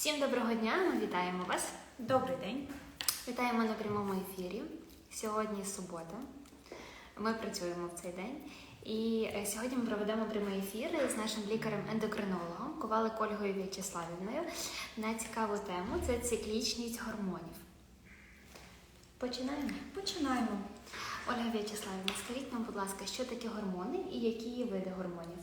Всім доброго дня! Ми вітаємо вас. Добрий день. Вітаємо на прямому ефірі. Сьогодні субота. Ми працюємо в цей день. І е, сьогодні ми проведемо прямий ефір з нашим лікарем-ендокринологом Ковалик Ольгою В'ячеславівною на цікаву тему це циклічність гормонів. Починаємо. Починаємо. Ольга В'ячеславівна, скажіть нам, будь ласка, що таке гормони і які є види гормонів?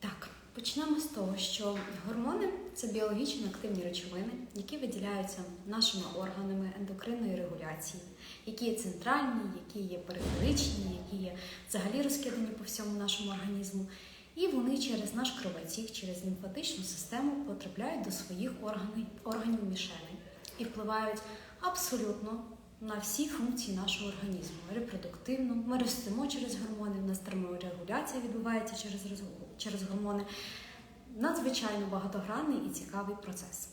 Так, почнемо з того, що гормони це біологічно активні речовини, які виділяються нашими органами ендокринної регуляції, які є центральні, які є периферичні, які є взагалі розкидані по всьому нашому організму. І вони через наш кровотік, через лімфатичну систему потрапляють до своїх органів, органів мішеней і впливають абсолютно на всі функції нашого організму. Репродуктивну, ми ростемо через гормони, в нас терморегуляція відбувається через, через гормони. Надзвичайно багатогранний і цікавий процес.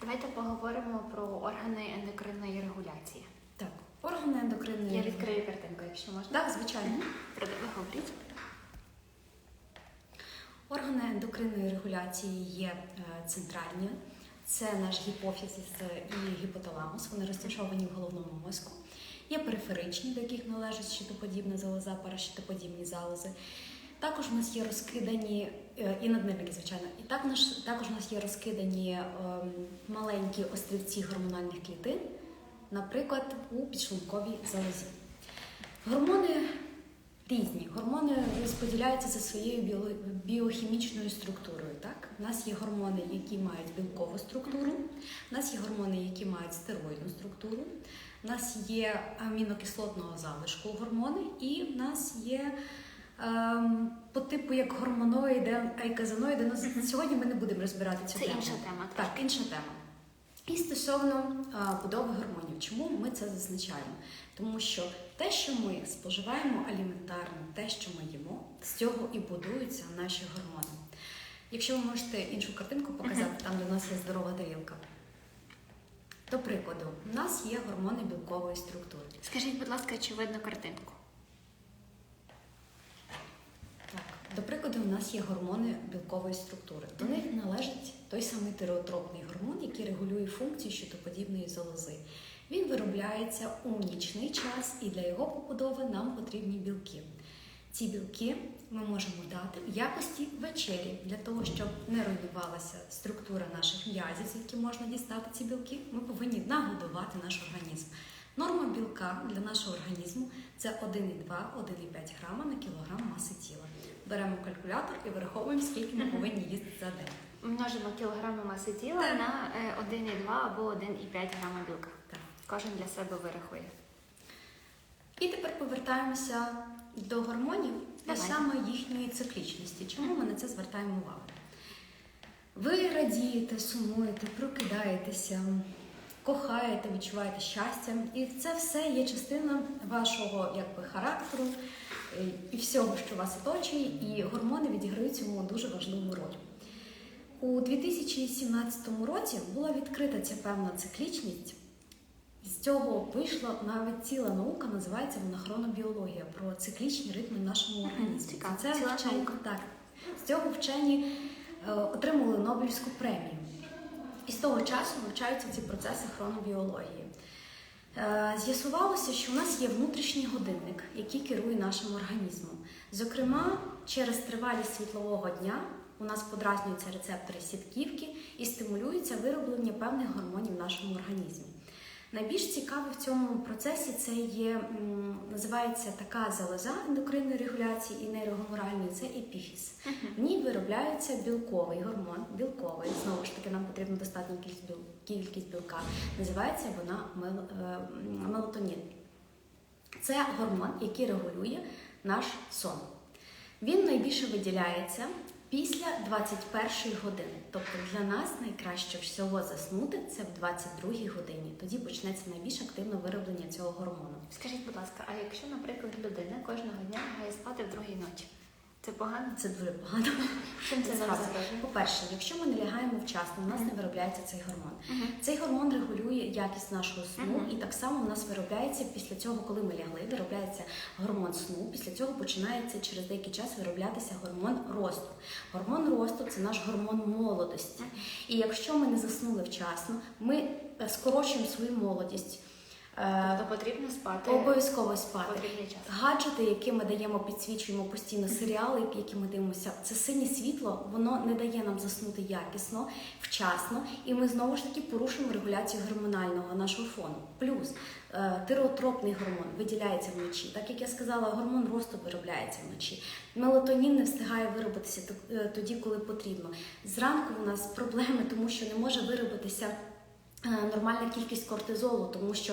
Давайте поговоримо про органи ендокринної регуляції. Так, органи ендокринної Я відкрию картинку, якщо можна. Так, звичайно. Говоріть. Органи ендокринної регуляції є е, центральні. Це наш гіпофізис і гіпоталамус. Вони розташовані в головному мозку. Є периферичні, до яких належить щитоподібна залоза, паращитоподібні залози. Також у нас є розкидані е, і наднирники, звичайно. І також, також у нас є розкидані ем, маленькі острівці гормональних клітин, наприклад, у підшлунковій залозі. Гормони різні. Гормони розподіляються за своєю біохімічною структурою. Так? У нас є гормони, які мають білкову структуру, у нас є гормони, які мають стероїдну структуру, у нас є амінокислотного залишку гормони, і в нас є ем, по типу як гормоноїди, айказаноїди. Ну, сьогодні ми не будемо розбирати цю Це тему. інша тема. Так, інша тема. І стосовно а, будови гормонів, чому ми це зазначаємо? Тому що те, що ми споживаємо аліментарно, те, що ми їмо, з цього і будуються наші гормони. Якщо ви можете іншу картинку показати, там де у нас є здорова тарілка. До прикладу, у нас є гормони білкової структури. Скажіть, будь ласка, чи видно картинку? Так, до прикладу, у нас є гормони білкової структури. До них належить той самий тиреотропний гормон, який регулює функції щитоподібної залози. Він виробляється у нічний час, і для його побудови нам потрібні білки. Ці білки ми можемо дати в якості вечері для того, щоб не руйнувалася структура наших м'язів, звідки можна дістати ці білки. Ми повинні нагодувати наш організм. Норма білка для нашого організму це 1,2-1,5 грама на кілограм маси тіла. Беремо калькулятор і вираховуємо, скільки ми повинні їсти за день. Множимо кілограми маси тіла Так. на е, 1,2 або 1,5 грама білка. Так. Кожен для себе вирахує. І тепер повертаємося до гормонів і Давай. саме їхньої циклічності. Чому ми на це звертаємо увагу? Ви радієте, сумуєте, прокидаєтеся, кохаєте, відчуваєте щастя, і це все є частина вашого якби, характеру е, і всього, що вас оточує, і гормони відіграють цьому дуже важливу роль. У 2017 році була відкрита ця певна циклічність. З цього вийшла навіть ціла наука, називається вона хронобіологія про циклічні ритми в нашому організмі. Це вчені, так. З цього вчені е, отримали Нобелівську премію. І з того часу вивчаються ці процеси хронобіології. Е, З'ясувалося, що у нас є внутрішній годинник, який керує нашим організмом. Зокрема, через тривалість світлового дня у нас подразнюються рецептори сітківки і стимулюється вироблення певних гормонів в нашому організмі. Найбільш цікаве в цьому процесі це є, називається така залоза ендокринної регуляції і нейрогуморальної, це епіфіз. В ній виробляється білковий гормон, білковий, знову ж таки, нам потрібна достатня кількість, біл, кількість білка. Називається вона е, мелатонін. Це гормон, який регулює наш сон. Він найбільше виділяється після 21 години. Тобто для нас найкраще всього заснути це в 22 годині. Тоді почнеться найбільш активне вироблення цього гормону. Скажіть, будь ласка, а якщо, наприклад, людина кожного дня має спати в другій ночі? Це погано? Це дуже погано. Чим це загрожує? По-перше, якщо ми не лягаємо вчасно, у нас не виробляється цей гормон. Цей гормон регулює якість нашого сну, і так само у нас виробляється після цього, коли ми лягли, виробляється гормон сну. Після цього починається через деякий час вироблятися гормон росту. Гормон росту це наш гормон молодості. І якщо ми не заснули вчасно, ми е, скорочуємо свою молодість. Е, Тобто потрібно спати Обов'язково спати. час. Гаджети, які ми даємо, підсвічуємо постійно серіали, які ми дивимося, це синє світло, воно не дає нам заснути якісно, вчасно, і ми знову ж таки порушуємо регуляцію гормонального нашого фону. Плюс е, тиреотропний гормон виділяється вночі. Так як я сказала, гормон росту виробляється вночі. Мелатонін не встигає виробитися е, тоді, коли потрібно. Зранку у нас проблеми, тому що не може виробитися нормальна кількість кортизолу, тому що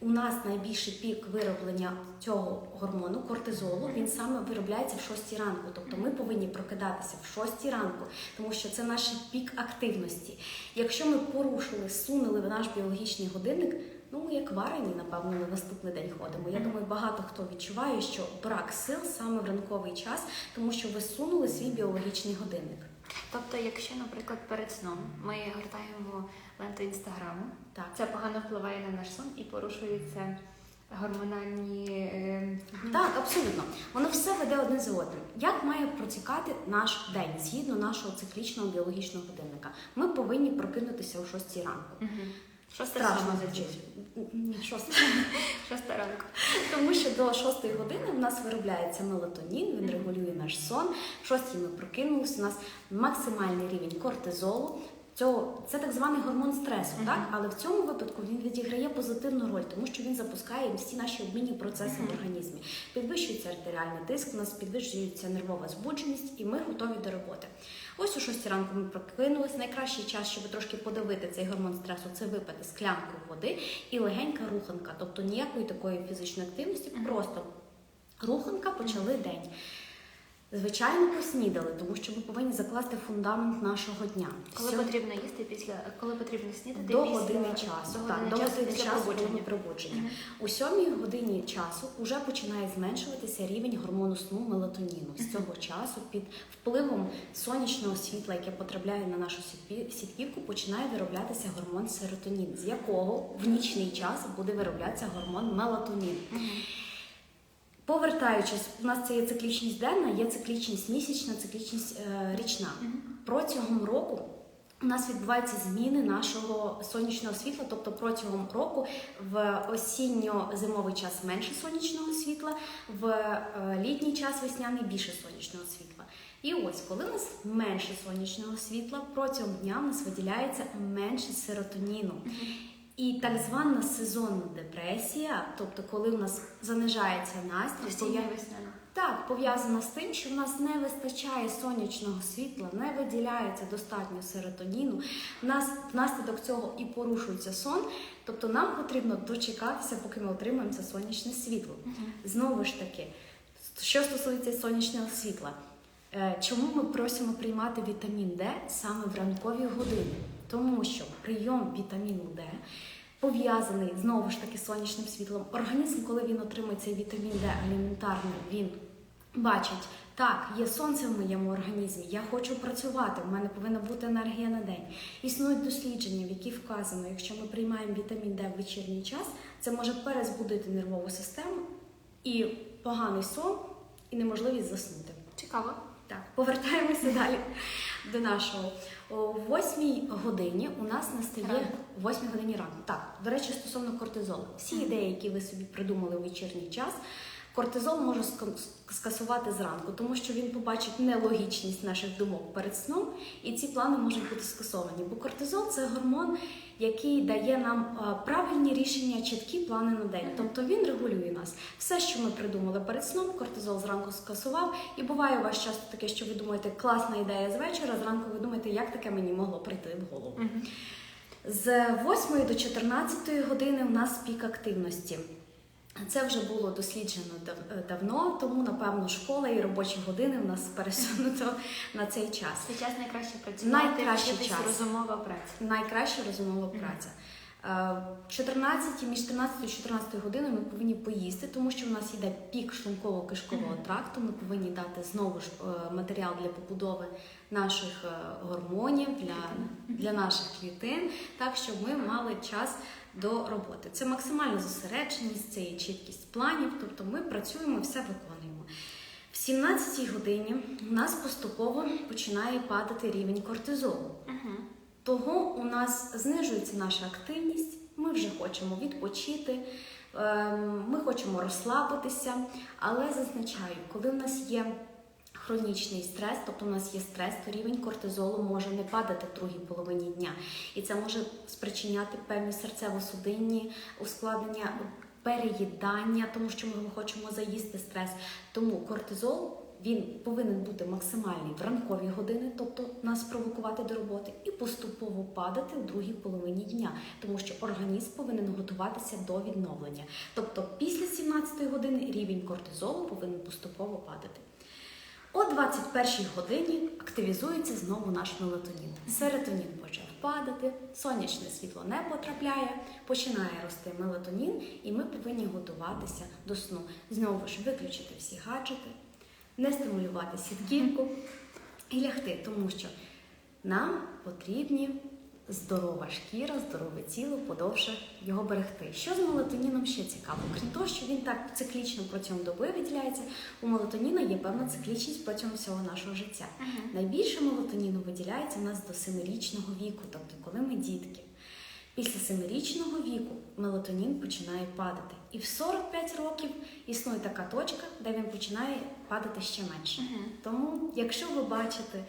у нас найбільший пік вироблення цього гормону кортизолу. Він саме виробляється в 6 ранку. Тобто ми повинні прокидатися в 6 ранку, тому що це наш пік активності. Якщо ми порушили, сунули в наш біологічний годинник. Ну, ми як варені, напевно, на наступний день ходимо. Я думаю, багато хто відчуває, що брак сил саме в ранковий час, тому що ви сунули свій біологічний годинник. Тобто, якщо, наприклад, перед сном ми гортаємо ленту інстаграму, Так. це погано впливає на наш сон і порушується. гормональні е, Так, абсолютно. Воно все веде одне за одним. Як має протікати наш день згідно нашого циклічного біологічного годинника? Ми повинні прокинутися о 6 ранку. Угу. Шоста Страшно за. Ні, шоста. Шоста ранку. Тому що до шостої години в нас виробляється мелатонін, він регулює наш сон. В 6 ми прокинулися, у нас максимальний рівень кортизолу. Цього це так званий гормон стресу, Мгм. так але в цьому випадку він відіграє позитивну роль, тому що він запускає всі наші обмінні процеси Мгм. в організмі. Підвищується артеріальний тиск, у нас підвищується нервова збудженість, і ми готові до роботи. Ось о 6 ранку ми прокинулись. Найкращий час, щоб трошки подавити цей гормон стресу, це випити склянку води і легенька руханка, тобто ніякої такої фізичної активності, Мгм. просто руханка почали день. Звичайно, поснідали, тому що ми повинні закласти фундамент нашого дня. Коли Сьо- потрібно їсти після коли потрібно снідати до після години часу, до так, години до часу години після часу пробудження. пробудження. Мгм. У сьомій годині часу вже починає зменшуватися рівень гормону сну мелатоніну. З цього часу під впливом сонячного світла, яке потрапляє на нашу сітківку, починає вироблятися гормон серотонін, з якого в нічний час буде вироблятися гормон мелатонін. Мгм. Повертаючись, у нас це є циклічність денна, є циклічність місячна, циклічність е, річна. Мгм. Протягом року у нас відбуваються зміни нашого сонячного світла, тобто протягом року в осінньо-зимовий час менше сонячного світла, в е, літній час весняний більше сонячного світла. І ось, коли у нас менше сонячного світла, протягом дня у нас виділяється менше серотоніну. І так звана сезонна депресія, тобто коли у нас занижається настрій, пов'я- так, пов'язано з тим, що в нас не вистачає сонячного світла, не виділяється достатньо серотоніну. Нас внаслідок цього і порушується сон. Тобто нам потрібно дочекатися, поки ми отримаємо це сонячне світло. Знову ж таки, що стосується сонячного світла, е, чому ми просимо приймати вітамін Д саме в ранкові години? Тому що прийом вітаміну Д пов'язаний знову ж таки з сонячним світлом. Організм, коли він отримує цей вітамін Д аліментарний, він бачить, так, є сонце в моєму організмі, я хочу працювати, в мене повинна бути енергія на день. Існують дослідження, в які вказано, якщо ми приймаємо вітамін Д в вечірній час, це може перезбудити нервову систему і поганий сон, і неможливість заснути. Цікаво. Так, повертаємося далі до нашого. О восьмій годині у нас настає Ранку. в годині ранку. Так, до речі, стосовно кортизолу. Всі ідеї, які ви собі придумали у вечірній час, кортизол може ска- скасувати зранку, тому що він побачить нелогічність наших думок перед сном, і ці плани можуть бути скасовані. Бо кортизол це гормон, який дає нам правильні рішення, чіткі плани на день. Тобто він регулює нас. Все, що ми придумали перед сном, кортизол зранку скасував. І буває у вас часто таке, що ви думаєте, класна ідея з вечора. Зранку ви думаєте, як таке мені могло прийти в голову. З 8 до 14 години у нас пік активності. Це вже було досліджено дав- е, давно, тому напевно школа і робочі години в нас пересунуто на цей час. Це час найкраще працювати, Найкращий час. розумова праця. Найкраща розумова праця. Е, 14, між 13 і 14 годиною ми повинні поїсти, тому що в нас йде пік шлунково-кишкового тракту. Ми повинні дати знову ж е, матеріал для побудови наших е, гормонів, для, для наших клітин, так щоб ми мали час до роботи. Це максимальна зосередженість, це є чіткість планів, тобто ми працюємо, все виконуємо. В 17 годині у нас поступово починає падати рівень кортизолу. Того у нас знижується наша активність, ми вже хочемо відпочити, ем, ми хочемо розслабитися, але зазначаю, коли в нас є хронічний стрес, тобто у нас є стрес, то рівень кортизолу може не падати в другій половині дня. І це може спричиняти певні серцево-судинні ускладнення, переїдання, тому що ми хочемо заїсти стрес. Тому кортизол він повинен бути максимальний в ранкові години, тобто нас провокувати до роботи, і поступово падати в другій половині дня, тому що організм повинен готуватися до відновлення. Тобто після 17 години рівень кортизолу повинен поступово падати. О 21 годині активізується знову наш мелатонін. Серотонін почав падати, сонячне світло не потрапляє, починає рости мелатонін, і ми повинні готуватися до сну. Знову ж виключити всі гаджети, не стимулювати сітківку і лягти, тому що нам потрібні здорова шкіра, здорове тіло, подовше його берегти. Що з мелатоніном ще цікаво? Крім того, що він так циклічно протягом доби виділяється, у мелатоніна є певна циклічність протягом всього нашого життя. Найбільше мелатоніну виділяється у нас до 7-річного віку, тобто коли ми дітки. Після 7-річного віку мелатонін починає падати. І в 45 років існує така точка, де він починає падати ще менше. Тому, якщо ви бачите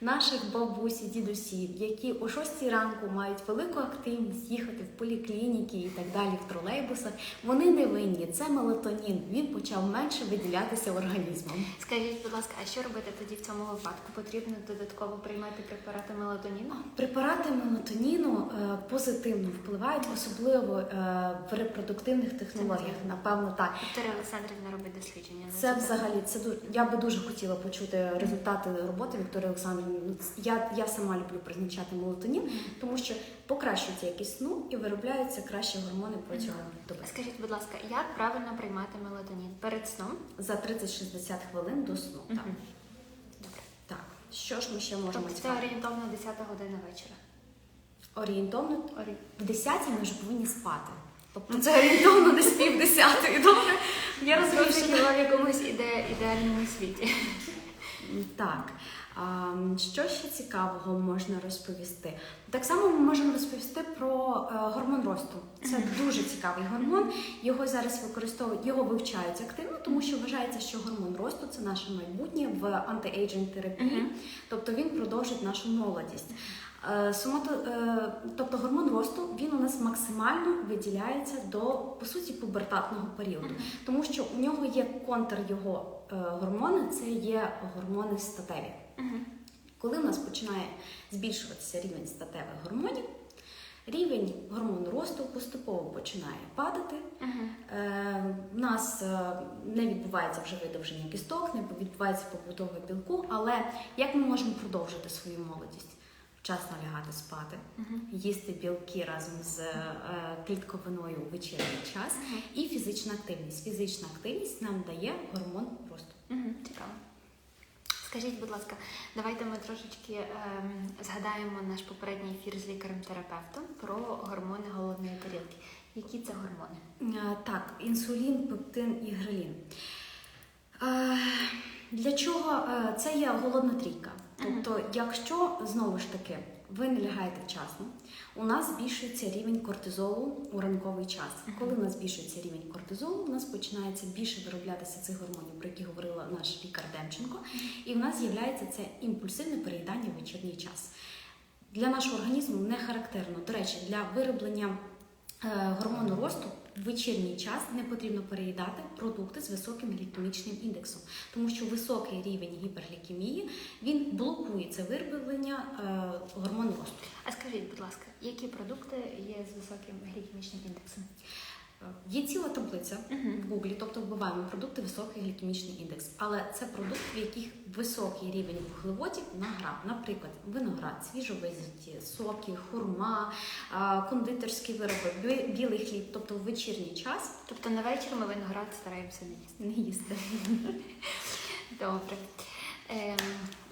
наших бабусь і дідусів, які о 6 ранку мають велику активність їхати в поліклініки і так далі в тролейбусах, вони не винні. Це мелатонін. Він почав менше виділятися організмом. Скажіть, будь ласка, а що робити тоді в цьому випадку? Потрібно додатково приймати препарати мелатоніну? Препарати мелатоніну е, позитивно впливають, особливо е, в репродуктивних технологіях. Напевно, так. Вікторія Олександрівна робить дослідження. Це взагалі це я би дуже хотіла почути результати роботи Вікторії Олександрівни. Я, я сама люблю призначати мелатонін, тому що покращується якість сну і виробляються кращі гормони протягом доби. Скажіть, будь ласка, як правильно приймати мелатонін? Перед сном? За 30-60 хвилин до сну. Так. Добре. так. Що ж ми ще можемо Тобто це орієнтовно 10 година вечора. Орієнтовно Орі... в 10 ми вже повинні спати. Тобто це орієнтовно десь пів десятої. Добре? Я розумію, що в якомусь іде... ідеальному світі. Так. Що ще цікавого можна розповісти? Так само ми можемо розповісти про е, гормон росту. Це дуже цікавий гормон. Його зараз використовують, його вивчають активно, тому що вважається, що гормон росту це наше майбутнє в антиейджинг терапії, тобто він продовжить нашу молодість. Е, Сомато, е, тобто гормон росту він у нас максимально виділяється до по суті пубертатного періоду, тому що у нього є контр його гормони, це є гормони статеві. Коли у нас починає збільшуватися рівень статевих гормонів, рівень гормону росту поступово починає падати. Мгм. Е, в нас е, не відбувається вже видовження кісток, не відбувається побудова білку, але як ми можемо продовжити свою молодість? Вчасно лягати спати, Мгм. їсти білки разом з е, клітковиною у вечірній час Мгм. і фізична активність. Фізична активність нам дає гормон росту. Мгм. Цікаво. Скажіть, будь ласка, давайте ми трошечки ем, згадаємо наш попередній ефір з лікарем-терапевтом про гормони голодної тарілки. Які це гормони? Е, Так, інсулін, пептин і грелін. Е, Для чого Е, це є голодна трійка? Тобто, якщо знову ж таки ви не лягаєте вчасно, у нас збільшується рівень кортизолу у ранковий час. Коли у нас збільшується рівень кортизолу, у нас починається більше вироблятися цих гормонів, про які говорила наш лікар Демченко, і в нас з'являється це імпульсивне переїдання в вечірній час. Для нашого організму не характерно. До речі, для вироблення е, гормону росту в вечірній час не потрібно переїдати продукти з високим глікемічним індексом, тому що високий рівень гіперглікемії він блокує це вироблення е, гормону росту. А скажіть, будь ласка, які продукти є з високим глікемічним індексом? Е, Є ціла таблиця в Гуглі, тобто вбиваємо продукти високий глікемічний індекс, але це продукти, в яких високий рівень вуглеводів на грам. Наприклад, виноград, свіжовизяті, соки, хурма, кондитерські вироби, білий хліб, тобто в вечірній час Тобто на вечір ми виноград стараємося не їсти. не їсти. Добре. Ем,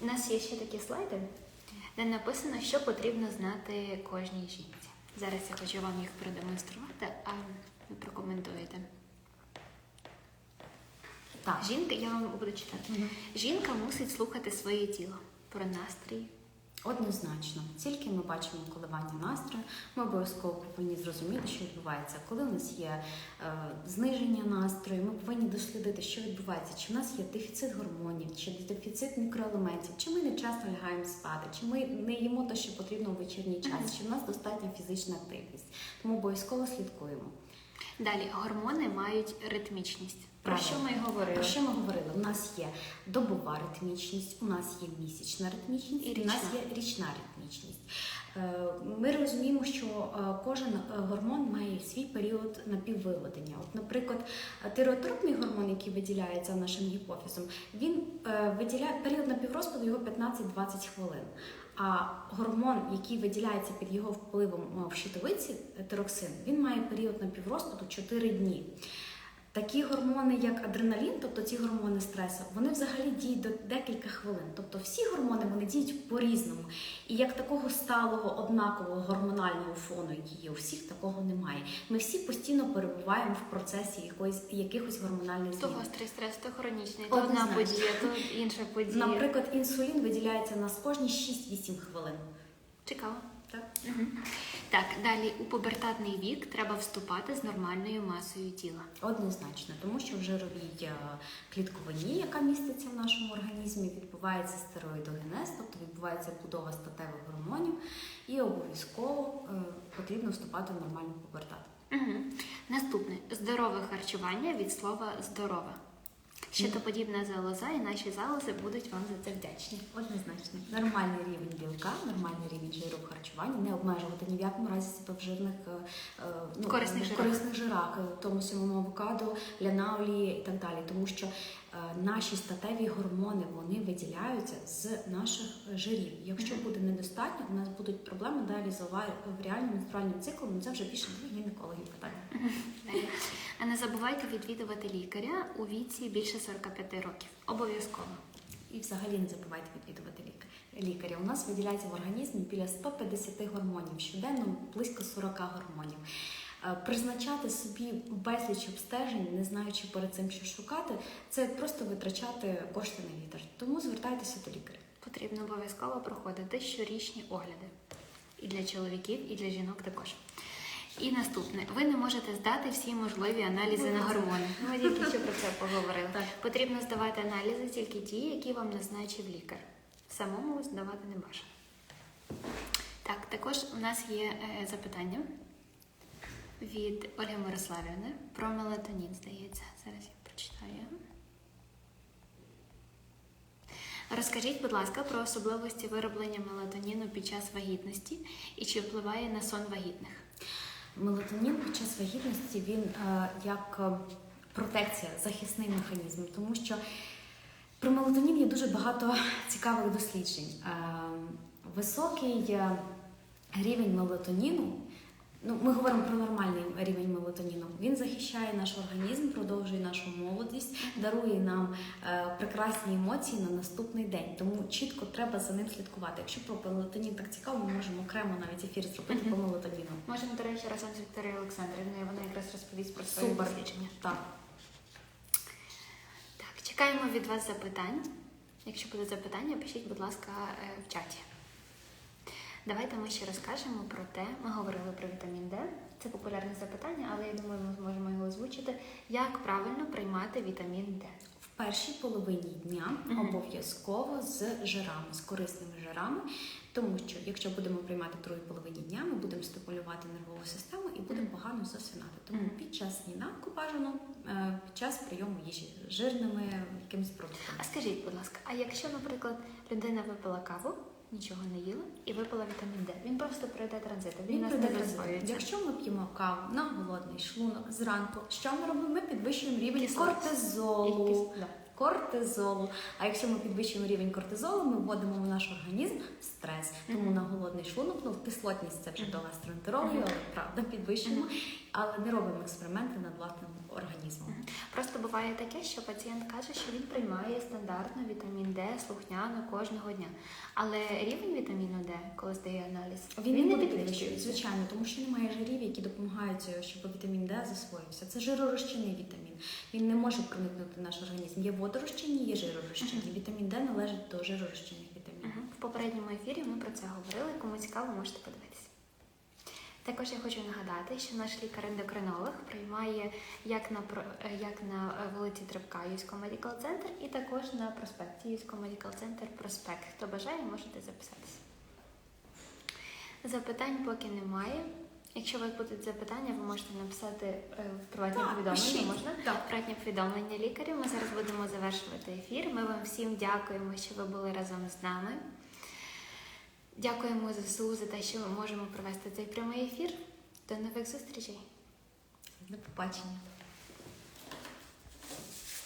у нас є ще такі слайди, де написано, що потрібно знати кожній жінці. Зараз я хочу вам їх продемонструвати, а ви прокоментуєте. Так. Жінка, я вам буду читати. Жінка мусить слухати своє тіло про настрій. Однозначно, тільки ми бачимо коливання настрою, ми обов'язково повинні зрозуміти, що відбувається. Коли у нас є е, зниження настрою, ми повинні дослідити, що відбувається, чи в нас є дефіцит гормонів, чи дефіцит мікроелементів, чи ми не часто лягаємо спати, чи ми не їмо те, що потрібно в вечірній час, чи в нас достатня фізична активність. Тому обов'язково слідкуємо. Далі гормони мають ритмічність. Про що ми говорили? Про що ми говорили? У нас є добова ритмічність, у нас є місячна ритмічність, І у нас є річна ритмічність. Е, Ми розуміємо, що е, кожен е, гормон має свій період напіввиведення. От, наприклад, тиреотропний гормон, який виділяється нашим гіпофізом, він виділяє період напіврозпаду його 15-20 хвилин. А гормон, який виділяється під його впливом в щитовиці, тироксин, він має період напіврозпаду 4 дні. Такі гормони, як адреналін, тобто ці гормони стресу, вони взагалі діють до декілька хвилин. Тобто всі гормони вони діють по-різному. І як такого сталого однакового гормонального фону, який є у всіх, такого немає. Ми всі постійно перебуваємо в процесі якоїсь якихось гормональних То змін. гострий стрес, то хронічний, то одна подія, то інша подія. Наприклад, інсулін виділяється у нас кожні 6-8 хвилин. Цікаво. Так? Угу. Так, далі у пубертатний вік треба вступати з нормальною масою тіла. Однозначно, тому що в жировій е, клітковині, яка міститься в нашому організмі, відбувається стероїдогенез, тобто відбувається будова статевих гормонів, і обов'язково е, потрібно вступати в нормальну пубертат. Угу. Наступне здорове харчування від слова здорова. Щитоподібна залоза і наші залози будуть вам за це вдячні. Однозначно, нормальний рівень білка, нормальний рівень жиру в харчуванні, не обмежувати ні в якому разі себе в жирних е, е, Корисних жирах. корисних жирах, е, в тому самому авокадо, ляна олії і так далі. Тому що наші статеві гормони вони виділяються з наших жирів. Якщо буде недостатньо, у нас будуть проблеми далі з оваріальним менструальним циклом. ну, Це вже більше до гінекологів питання. А не забувайте відвідувати лікаря у віці більше 45 років. Обов'язково. І взагалі не забувайте відвідувати лік- лікаря. У нас виділяється в організмі біля 150 гормонів, щоденно близько 40 гормонів. Е, Призначати собі безліч обстежень, не знаючи перед цим, що шукати, це просто витрачати кошти на вітер. Тому звертайтеся до лікаря. Потрібно обов'язково проходити щорічні огляди. І для чоловіків, і для жінок також. І наступне, ви не можете здати всі можливі аналізи на гормони. Ми тільки що про це поговорили. Так. Потрібно здавати аналізи тільки ті, які вам назначив лікар. Самому здавати не бажано. Так, також у нас є е, запитання від Ольги Мирославівни про мелатонін, здається. Зараз я прочитаю. Розкажіть, будь ласка, про особливості вироблення мелатоніну під час вагітності і чи впливає на сон вагітних? Мелатонін під час вагітності він е, як е, протекція, захисний механізм, тому що про мелатонін є дуже багато цікавих досліджень. Е, високий е, рівень мелатоніну. Ну, ми говоримо про нормальний рівень мелатоніну. Він захищає наш організм, продовжує нашу молодість, дарує нам е, прекрасні емоції на наступний день. Тому чітко треба за ним слідкувати. Якщо про мелатонін так цікаво, ми можемо окремо навіть ефір зробити по мелатоніну. Можемо, до речі, разом з Вікторією Олександрівною. Вона якраз розповість про свої Супер. дослідження. Так. Так, чекаємо від вас запитань. Якщо будуть запитання, пишіть, будь ласка, е, в чаті. Давайте ми ще розкажемо про те, ми говорили про вітамін Д. Це популярне запитання, але я думаю, ми зможемо його озвучити. Як правильно приймати вітамін Д? В першій половині дня Мгм. обов'язково з жирами, з корисними жирами, тому що якщо будемо приймати в другій половині дня, ми будемо стимулювати нервову систему і будемо погано засинати. Тому Мгм. під час сніданку бажано е, під час прийому їжі жирними якимись А скажіть, будь ласка, а якщо, наприклад, людина випила каву нічого не їла і випила вітамін Д. Він просто пройде транзитом, він, Він нас не засвоюється. Якщо ми п'ємо каву на голодний шлунок зранку, що ми робимо? Ми підвищуємо рівень Кислотність. кортизолу. Да. Кортизолу. А якщо ми підвищуємо рівень кортизолу, ми вводимо в наш організм стрес. Тому Мгм. на голодний шлунок, ну кислотність це вже до гастроентерології, але правда підвищуємо, але не робимо експерименти над власним організмом. Просто буває таке, що пацієнт каже, що він приймає стандартно вітамін Д слухняно кожного дня. Але рівень вітаміну Д, коли здає аналіз, Він, не буде підвищується. звичайно, тому що немає жирів, які допомагають, е, щоб вітамін Д засвоївся. Це жиророзчинний вітамін. Він не може проникнути в наш організм. Є водорозчинні, є жиророзчинні. Вітамін Д належить до жиророзчинних вітамінів. Мгм. В попередньому ефірі ми про це говорили. Кому цікаво, можете подивитися. Також я хочу нагадати, що наш лікар-ендокринолог приймає як на як на е, вулиці Трипка Юського Медикал Центр і також на проспекті Юського Медикал Центр Проспект. Хто бажає, можете записатися. Запитань поки немає. Якщо у вас будуть запитання, ви можете написати е, в приватні Так, повідомлення. Можна Так. приватні повідомлення лікарів. Ми зараз будемо завершувати ефір. Ми вам всім дякуємо, що ви були разом з нами. Дякуємо ЗСУ за те, що ми можемо провести цей прямий ефір. До нових зустрічей! До побачення.